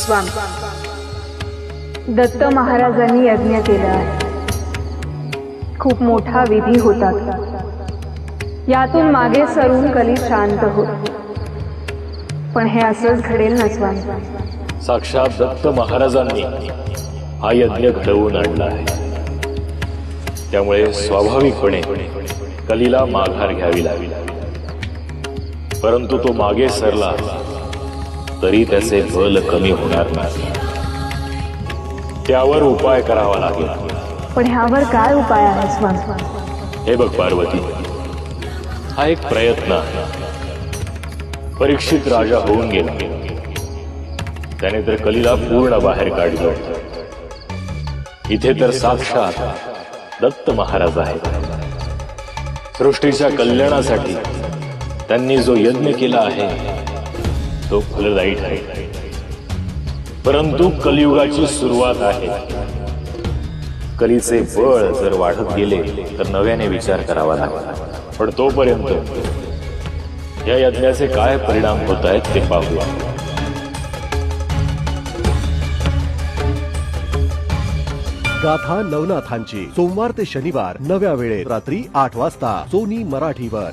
स्वामी. दत्त महाराजांनी यज्ञ केला. आहे खूप मोठा विधी होता. यातून मागे सरून कली शांत होत पण हे असंच घडेल ना स्वामी? साक्षात दत्त महाराजांनी हा यज्ञ घडवून आणला आहे. त्यामुळे स्वाभाविकपणे कलीला माघार घ्यावी लागली. परंतु तो मागे सरला. तरी त्याचे बल कमी होणार नाही. त्यावर उपाय करावा लागेल. पण ह्यावर काय उपाय आहे स्वामी? हे बघ पार्वती. हा एक प्रयत्न. आहे परीक्षित राजा होऊन गेला. त्याने तर कलीला पूर्ण बाहेर काढलं. इथे तर साक्षात दत्त महाराज आहेत. सृष्टीच्या कल्याणासाठी त्यांनी जो यज्ञ केला आहे तो फलदायी ठरेल. परंतु कलियुगाची सुरुवात आहे. कलीचे बळ जर वाढत गेले तर नव्याने विचार करावा लागला. पण तोपर्यंत या यज्ञाचे काय परिणाम होत आहेत ते पाहूया गाथा नवनाथांची. सोमवार ते शनिवार नव्या वेळेत रात्री आठ वाजता सोनी मराठीवर.